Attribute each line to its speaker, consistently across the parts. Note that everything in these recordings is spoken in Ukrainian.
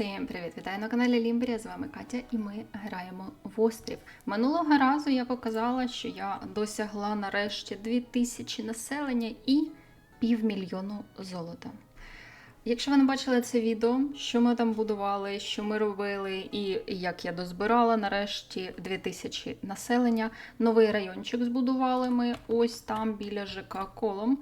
Speaker 1: Всім привіт! Вітаю на каналі Лімбрія. З вами Катя, і ми граємо в острів. Минулого разу я показала, що я досягла нарешті 2000 населення і півмільйону золота. Якщо ви не бачили це відео, що ми там будували, що ми робили, і як я дозбирала нарешті 2000 населення, новий райончик збудували ми ось там біля ЖК Колом.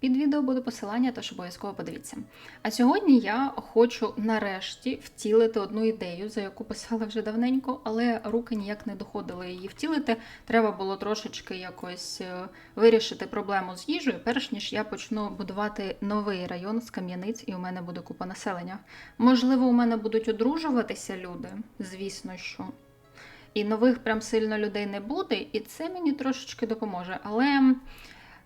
Speaker 1: Під відео буде посилання, тож обов'язково подивіться. А сьогодні я хочу нарешті втілити одну ідею, за яку писала вже давненько, але руки ніяк не доходили її втілити. Треба було трошечки якось е, вирішити проблему з їжею, перш ніж я почну будувати новий район з кам'яниць, і у мене буде купа населення. Можливо, у мене будуть одружуватися люди, звісно, що. І нових прям сильно людей не буде, і це мені трошечки допоможе. Але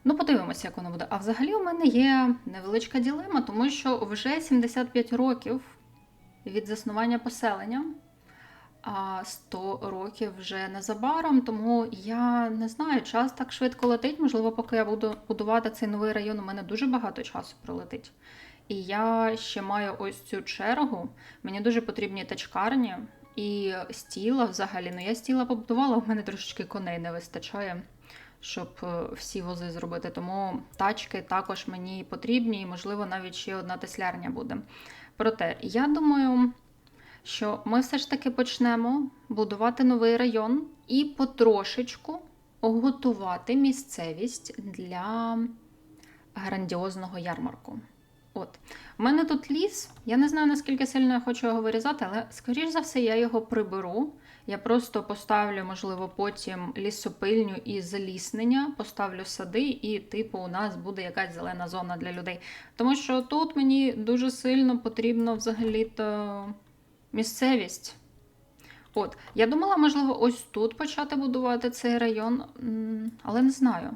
Speaker 1: Ну, подивимося, як воно буде. А взагалі у мене є невеличка ділема, тому що вже 75 років від заснування поселення, а 100 років вже незабаром, тому я не знаю, час так швидко летить. Можливо, поки я буду будувати цей новий район, у мене дуже багато часу пролетить. І я ще маю ось цю чергу. Мені дуже потрібні тачкарні і стіла взагалі. Ну, я стіла побудувала, у мене трошечки коней не вистачає щоб е, всі вози зробити. Тому тачки також мені потрібні, і, можливо, навіть ще одна теслярня буде. Проте, я думаю, що ми все ж таки почнемо будувати новий район і потрошечку готувати місцевість для грандіозного ярмарку. От, у мене тут ліс. Я не знаю, наскільки сильно я хочу його вирізати, але, скоріш за все, я його приберу. Я просто поставлю, можливо, потім лісопильню і заліснення, поставлю сади, і, типу, у нас буде якась зелена зона для людей. Тому що тут мені дуже сильно потрібно взагалі-то місцевість. От, я думала, можливо, ось тут почати будувати цей район, але не знаю.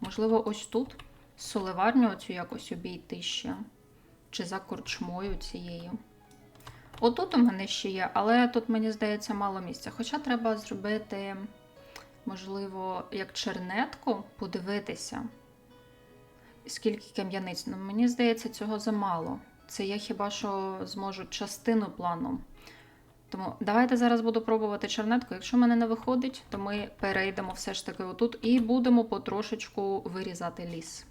Speaker 1: Можливо, ось тут соливарню оцю якось обійти ще. Чи за корчмою цією. Отут у мене ще є, але тут, мені здається, мало місця. Хоча треба зробити, можливо, як чернетку, подивитися, скільки кам'яниць. Ну, мені здається, цього замало. Це я хіба що зможу частину плану. Тому давайте зараз буду пробувати чернетку. Якщо в мене не виходить, то ми перейдемо все ж таки отут і будемо потрошечку вирізати ліс.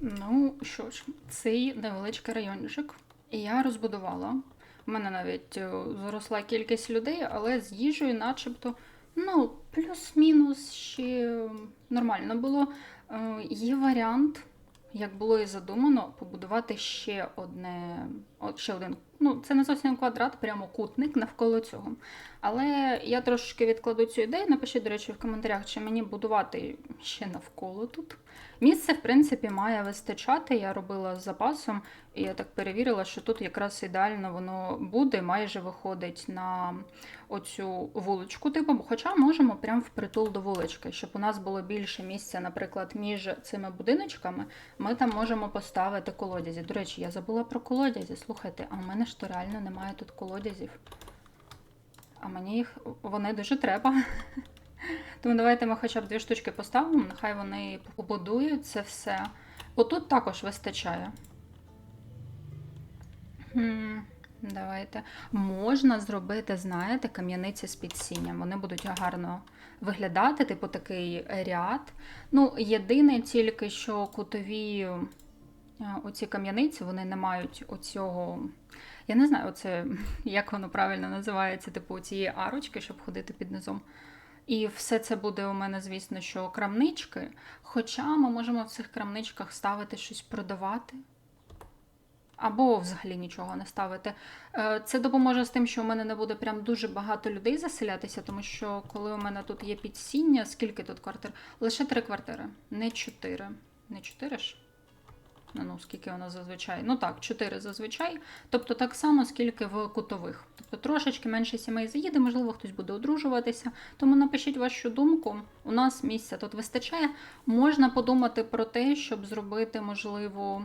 Speaker 1: Ну що ж, цей невеличкий райончик я розбудувала. У мене навіть е, зросла кількість людей, але з їжею, начебто, ну, плюс-мінус ще нормально було. Е, Є варіант, як було і задумано, побудувати ще одне, ще один. Ну, це не зовсім квадрат, прямокутник навколо цього. Але я трошки відкладу цю ідею. Напишіть, до речі, в коментарях, чи мені будувати ще навколо тут. Місце, в принципі, має вистачати. Я робила з запасом, і я так перевірила, що тут якраз ідеально воно буде, майже виходить на оцю вуличку. Типу, хоча можемо прямо впритул до вулички, щоб у нас було більше місця, наприклад, між цими будиночками, ми там можемо поставити колодязі. До речі, я забула про колодязі. Слухайте, а в мене ж то реально немає тут колодязів. А мені їх вони дуже треба. Тому давайте ми хоча б дві штучки поставимо, нехай вони побудують це все. Отут також вистачає. Давайте. Можна зробити, знаєте, кам'яниці з підсінням. Вони будуть гарно виглядати, типу такий ряд. Ну, єдине тільки, що кутові е, оці кам'яниці, вони не мають оцього. Я не знаю, оце, як воно правильно називається, типу цієї арочки, щоб ходити під низом. І все це буде у мене, звісно, що крамнички. Хоча ми можемо в цих крамничках ставити щось продавати. Або взагалі нічого не ставити. Е, Це допоможе з тим, що у мене не буде прям дуже багато людей заселятися, тому що коли у мене тут є підсіння, скільки тут квартир? Лише три квартири, не чотири. Не чотири ж? Ну, ну, скільки воно зазвичай? Ну так, чотири зазвичай. Тобто так само, скільки в кутових. Тобто трошечки менше сімей заїде, можливо, хтось буде одружуватися. Тому напишіть вашу думку. У нас місця тут вистачає. Можна подумати про те, щоб зробити, можливо,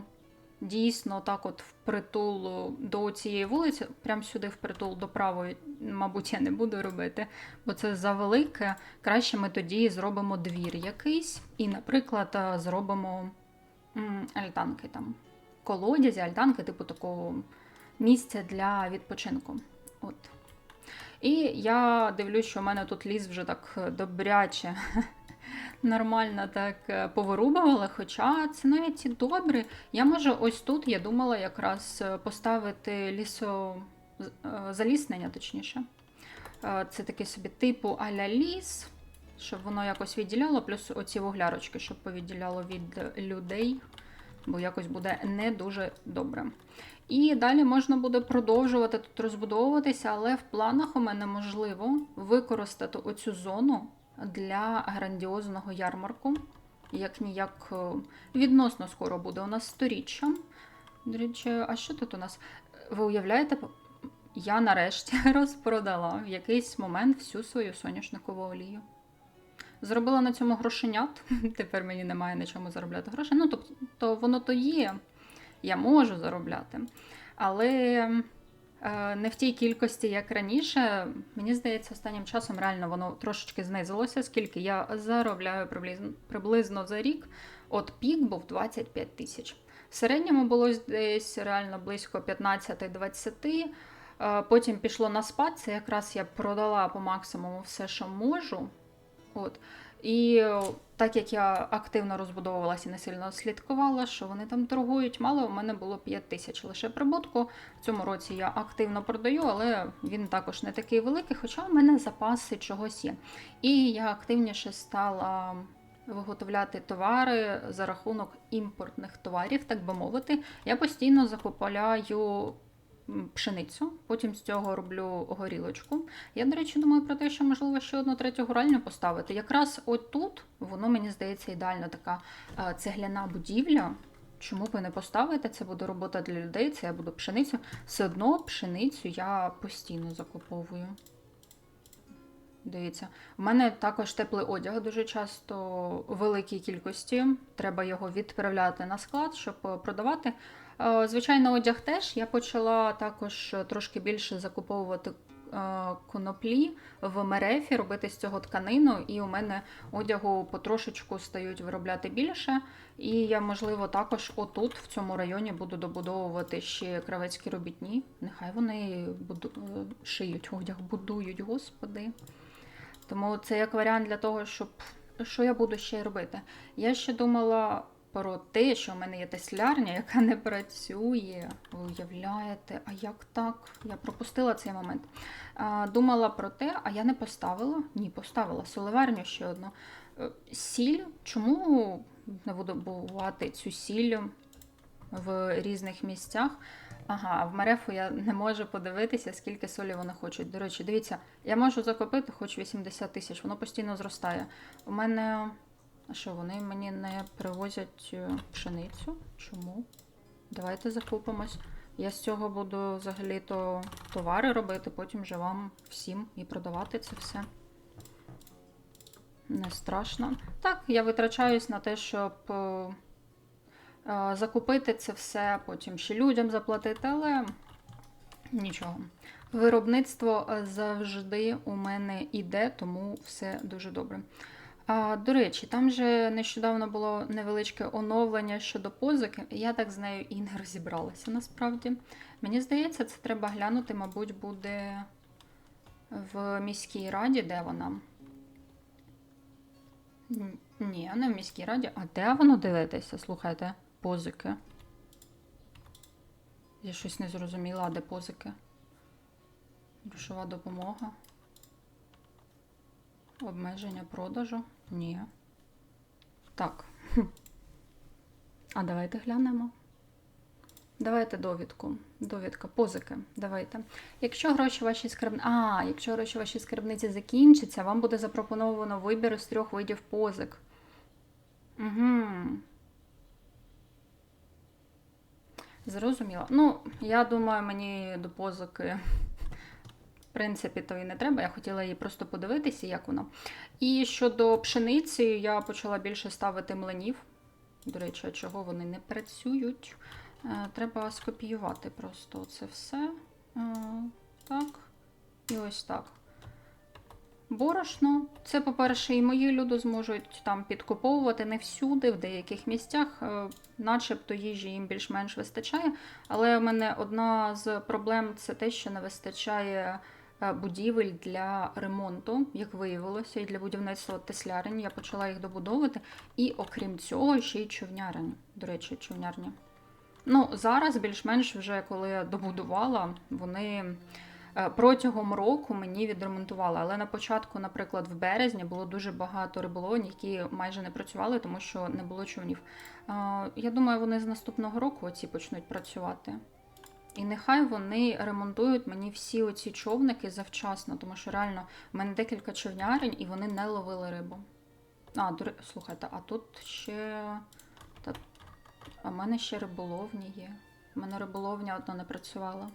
Speaker 1: дійсно так от впритул до цієї вулиці, прямо сюди впритул до правої, мабуть, я не буду робити, бо це завелике. Краще ми тоді зробимо двір якийсь і, наприклад, зробимо альтанки там. Колодязі, альтанки, типу такого місця для відпочинку. От. І я дивлюсь, що в мене тут ліс вже так добряче, нормально так е, повирубували, хоча це навіть і добре. Я можу ось тут, я думала, якраз е, поставити лісо е, заліснення, точніше. Е, Це таке собі типу аля ліс, щоб воно якось відділяло, плюс оці вуглярочки, щоб повідділяло від людей, бо якось буде не дуже добре. І далі можна буде продовжувати тут розбудовуватися, але в планах у мене можливо використати оцю зону для грандіозного ярмарку. Як ніяк е, відносно скоро буде у нас сторіччя. До речі, а що тут у нас? Ви уявляєте, я нарешті розпродала в якийсь момент всю свою соняшникову олію. Зробила на цьому грошенят. Тепер мені немає на чому заробляти гроші. Ну, тобто воно то є, я можу заробляти. Але е, не в тій кількості, як раніше. Мені здається, останнім часом реально воно трошечки знизилося, скільки я заробляю приблизно, приблизно за рік. От пік був 25 тисяч. В середньому було десь реально близько 15-20. Е, Потім пішло на спад. Це якраз я продала по максимуму все, що можу. От. І е, так як я активно розбудовувалася і не сильно слідкувала, що вони там торгують, мало у мене було 5 тисяч лише прибутку. В цьому році я активно продаю, але він також не такий великий, хоча в мене запаси чогось є. І я активніше стала виготовляти товари за рахунок імпортних товарів, так би мовити. Я постійно закупляю пшеницю, потім з цього роблю горілочку. Я, до речі, думаю про те, що можливо ще одну третю гуральню поставити. Якраз отут воно мені здається ідеально така е, цегляна будівля. Чому і не поставити? Це буде робота для людей, це я буду пшеницю. Все одно пшеницю я постійно закуповую. Дивіться, у мене також теплий одяг дуже часто у великій кількості. Треба його відправляти на склад, щоб е, продавати. Е, Звичайно, одяг теж. Я почала також трошки більше закуповувати е, коноплі в мерефі, робити з цього тканину, і у мене одягу потрошечку стають виробляти більше. І я, можливо, також отут, в цьому районі, буду добудовувати ще кравецькі робітні. Нехай вони буду... е, шиють одяг, будують, господи. Тому це як варіант для того, щоб що я буду ще робити. Я ще думала про те, що в мене є теслярня, яка не працює. Ви уявляєте, а як так? Я пропустила цей момент. Думала про те, а я не поставила. Ні, поставила соливарню ще одну. Е, Сіль. Чому не буду бувати цю сіль в різних місцях? Ага, в мерефу я не можу подивитися, скільки солі вони хочуть. До речі, дивіться, я можу закупити хоч 80 тисяч, воно постійно зростає. У мене. А що, вони мені не привозять е, пшеницю? Чому? Давайте закупимось. Я з цього буду взагалі-то товари робити, потім вже вам всім і продавати це все. Не страшно. Так, я витрачаюсь на те, щоб е, е, закупити це все, потім ще людям заплатити, але нічого. Виробництво е, завжди у мене іде, тому все дуже добре. А, до речі, там же нещодавно було невеличке оновлення щодо позики. Я так з нею і не розібралася насправді. Мені здається, це треба глянути, мабуть, буде в міській раді, де вона. Ні, не в міській раді. А де воно дивитися? Слухайте, позики. Я щось не зрозуміла, де позики? Грошова допомога. Обмеження продажу? Ні. Так. А давайте глянемо. Давайте довідку. Довідка, позики. Давайте. Якщо гроші ваші скарб... А, якщо гроші ваші скарбниці закінчаться, вам буде запропоновано вибір з трьох видів позик. Угу. Зрозуміло. Ну, я думаю, мені до позики принципі, то і не треба. Я хотіла її просто подивитися, як воно. І щодо пшениці, я почала більше ставити млинів. До речі, чого вони не працюють? Е, Треба скопіювати просто це все. Е, Так. І ось так. Борошно. Це, по-перше, і мої люди зможуть там підкуповувати не всюди, в деяких місцях, е, начебто їжі їм більш-менш вистачає. Але в мене одна з проблем це те, що не вистачає будівель для ремонту, як виявилося, і для будівництва теслярень. Я почала їх добудовувати. І окрім цього, ще й човнярень. До речі, човнярня. Ну, зараз більш-менш вже коли я добудувала, вони е, протягом року мені відремонтували. Але на початку, наприклад, в березні було дуже багато риболовень, які майже не працювали, тому що не було човнів. Е, Я думаю, вони з наступного року оці почнуть працювати. І нехай вони ремонтують мені всі оці човники завчасно, тому що реально в мене декілька човнярень і вони не ловили рибу. А, до слухайте, а тут ще. Та... А в мене ще риболовні є. У мене риболовня одна не працювала.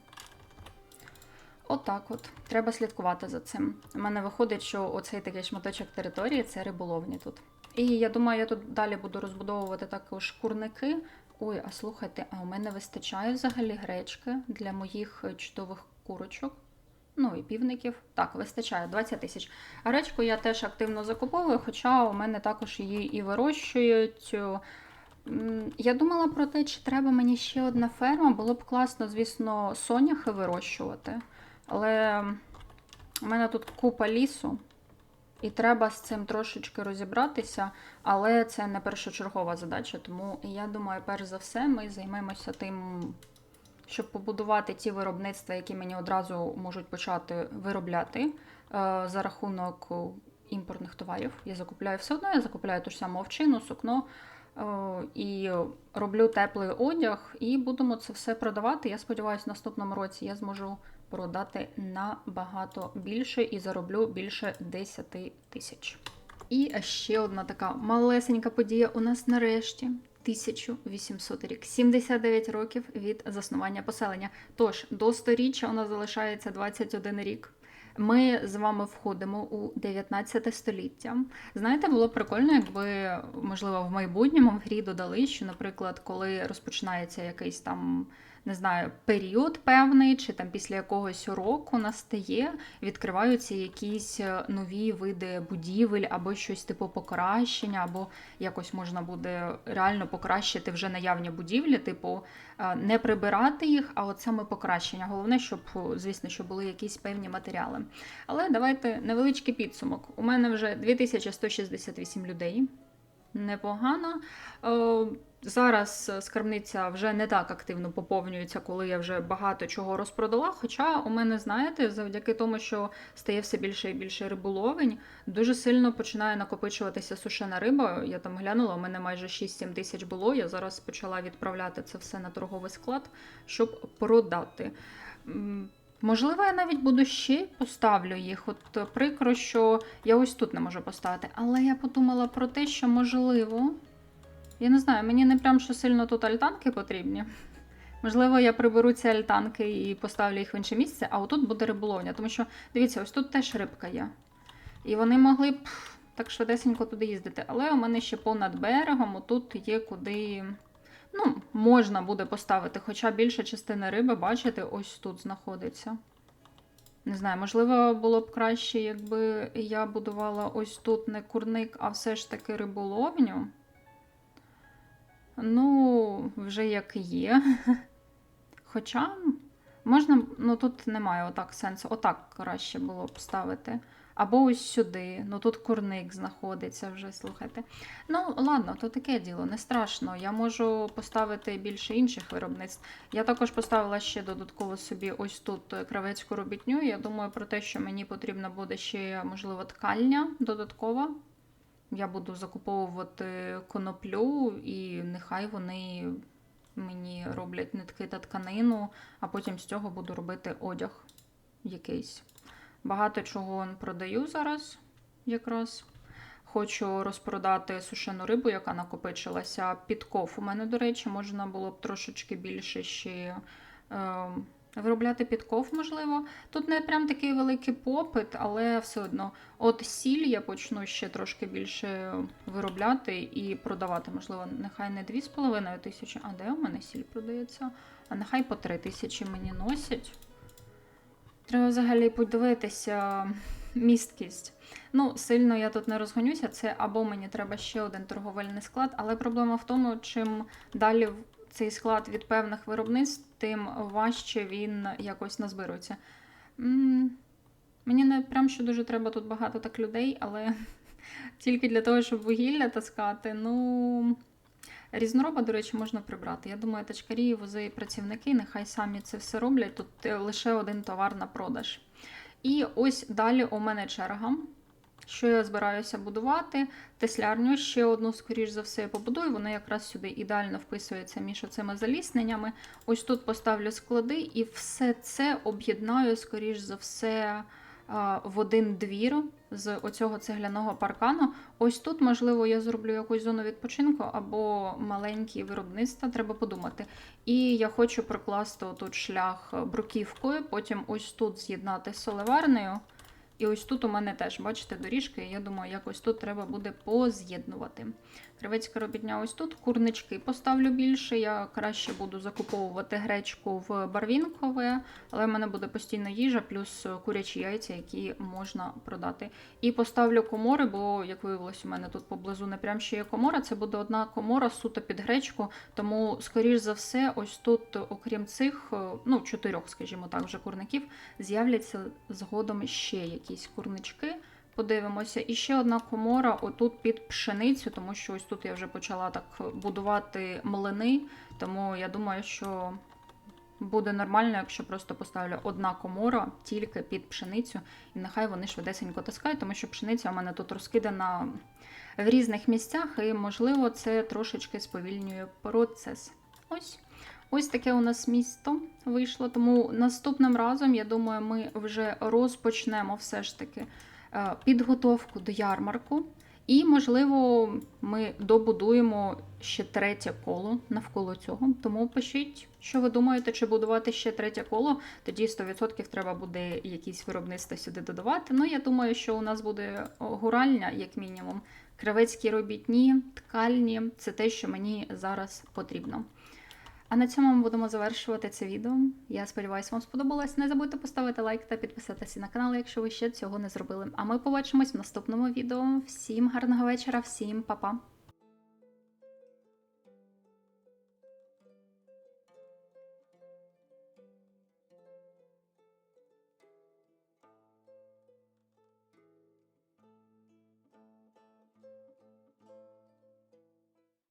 Speaker 1: Отак от. Треба слідкувати за цим. У мене виходить, що оцей такий шматочок території це риболовні тут. І я думаю, я тут далі буду розбудовувати також курники. Ой, а слухайте, а у мене вистачає взагалі гречки для моїх е, чудових курочок. Ну і півників. Так, вистачає 20 тисяч. Гречку я теж активно закуповую, хоча у мене також її і вирощують. Я думала про те, чи треба мені ще одна ферма. Було б класно, звісно, соняхи вирощувати. Але у мене тут купа лісу, і треба з цим трошечки розібратися, але це не першочергова задача. Тому я думаю, перш за все, ми займемося тим, щоб побудувати ті виробництва, які мені одразу можуть почати виробляти е, за рахунок імпортних товарів. Я закупляю все одно, я закупляю ту ж саму овчину, сукно. е, І роблю теплий одяг, і будемо це все продавати. Я сподіваюся, в наступному році я зможу продати набагато більше і зароблю більше 10 тисяч. І ще одна така малесенька подія у нас нарешті. 1800 рік, 79 років від заснування поселення. Тож до сторіччя у нас залишається 21 рік. Ми з вами входимо у 19 століття. Знаєте, було б прикольно, якби, можливо, в майбутньому в грі додали, що, наприклад, коли розпочинається якийсь там, не знаю, період певний, чи там після якогось року настає, відкриваються якісь е, нові види будівель, або щось типу покращення, або якось можна буде реально покращити вже наявні будівлі, типу е, не прибирати їх, а от саме покращення. Головне, щоб, звісно, що були якісь певні матеріали. Але давайте невеличкий підсумок. У мене вже 2168 людей. Непогано. Зараз е, скарбниця вже не так активно поповнюється, коли я вже багато чого розпродала. Хоча у мене, знаєте, завдяки тому, що стає все більше і більше риболовень, дуже сильно починає накопичуватися сушена риба. Я там глянула, у мене майже 6-7 тисяч було. Я зараз почала відправляти це все на торговий склад, щоб продати. Можливо, я навіть буду ще поставлю їх. От е, прикро, що я ось тут не можу поставити. Але я подумала про те, що можливо. Я не знаю, мені не прям що сильно тут альтанки потрібні. Можливо, я приберу ці альтанки і поставлю їх в інше місце, а отут буде риболовня. Тому що, дивіться, ось тут теж рибка є. І вони могли б так швидесенько туди їздити. Але у мене ще понад берегом, отут є куди. Ну, можна буде поставити, хоча більша частина риби, бачите, ось тут знаходиться. Не знаю, можливо, було б краще, якби я будувала ось тут не курник, а все ж таки риболовню. Ну, вже як є. Хоча можна, ну тут немає отак сенсу. Отак краще було б ставити. Або ось сюди. Ну тут курник знаходиться вже, слухайте. Ну, ладно, то таке діло, не страшно. Я можу поставити більше інших виробництв. Я також поставила ще додатково собі ось тут кравецьку робітню. Я думаю про те, що мені потрібна буде ще, можливо, ткальня додаткова. Я буду закуповувати коноплю, і нехай вони мені роблять нитки та тканину, а потім з цього буду робити одяг якийсь. Багато чого продаю зараз якраз. Хочу розпродати сушену рибу, яка накопичилася. Підков у мене, до речі, можна було б трошечки більше ще е, виробляти підков, можливо. Тут не прям такий великий попит, але все одно. От сіль я почну ще трошки більше виробляти і продавати. Можливо, нехай не 2,5 тисячі, а де у мене сіль продається? А нехай по 3 тисячі мені носять. Треба взагалі подивитися місткість. Ну, сильно я тут не розгонюся. Це або мені треба ще один торговельний склад, але проблема в тому, чим далі цей склад від певних виробництв, тим важче він якось назбирується. Мені не прям що дуже треба тут багато так людей, але тільки для того, щоб вугілля таскати, ну. Різнороба, до речі, можна прибрати. Я думаю, тачкарі, вози і працівники нехай самі це все роблять. Тут е, лише один товар на продаж. І ось далі у мене черга. Що я збираюся будувати? Теслярню ще одну, скоріш за все, я побудую. Вона якраз сюди ідеально вписується між оцими залісненнями. Ось тут поставлю склади і все це об'єднаю, скоріш за все, в один двір з оцього цегляного паркану. Ось тут, можливо, я зроблю якусь зону відпочинку або маленькі виробництва, треба подумати. І я хочу прокласти отут шлях бруківкою, потім ось тут з'єднати з соливарнею. І ось тут у мене теж, бачите, доріжки. Я думаю, якось тут треба буде поз'єднувати. Кривецька робітня ось тут. Курнички поставлю більше. Я краще буду закуповувати гречку в барвінкове, але в мене буде постійна їжа, плюс курячі яйця, які можна продати. І поставлю комори, бо, як виявилось, у мене тут поблизу не прям ще є комора. Це буде одна комора суто під гречку. Тому, скоріш за все, ось тут, окрім цих, ну, чотирьох, скажімо так, вже курників, з'являться згодом ще якісь курнички. Подивимося. І ще одна комора отут під пшеницю, тому що ось тут я вже почала так будувати млини. Тому я думаю, що буде нормально, якщо просто поставлю одна комора тільки під пшеницю, і нехай вони швидесенько таскають, тому що пшениця у мене тут розкидана в різних місцях, і, можливо, це трошечки сповільнює процес. Ось. Ось таке у нас місто вийшло. Тому наступним разом, я думаю, ми вже розпочнемо все ж таки е, підготовку до ярмарку. І, можливо, ми добудуємо ще третє коло навколо цього. Тому пишіть, що ви думаєте, чи будувати ще третє коло. Тоді 100% треба буде якісь виробництва сюди додавати. Ну, я думаю, що у нас буде гуральня, як мінімум. Кравецькі робітні, ткальні це те, що мені зараз потрібно. А на цьому ми будемо завершувати це відео. Я сподіваюся, вам сподобалось. Не забудьте поставити лайк та підписатися на канал, якщо ви ще цього не зробили. А ми побачимось в наступному відео. Всім гарного вечора, всім па-па!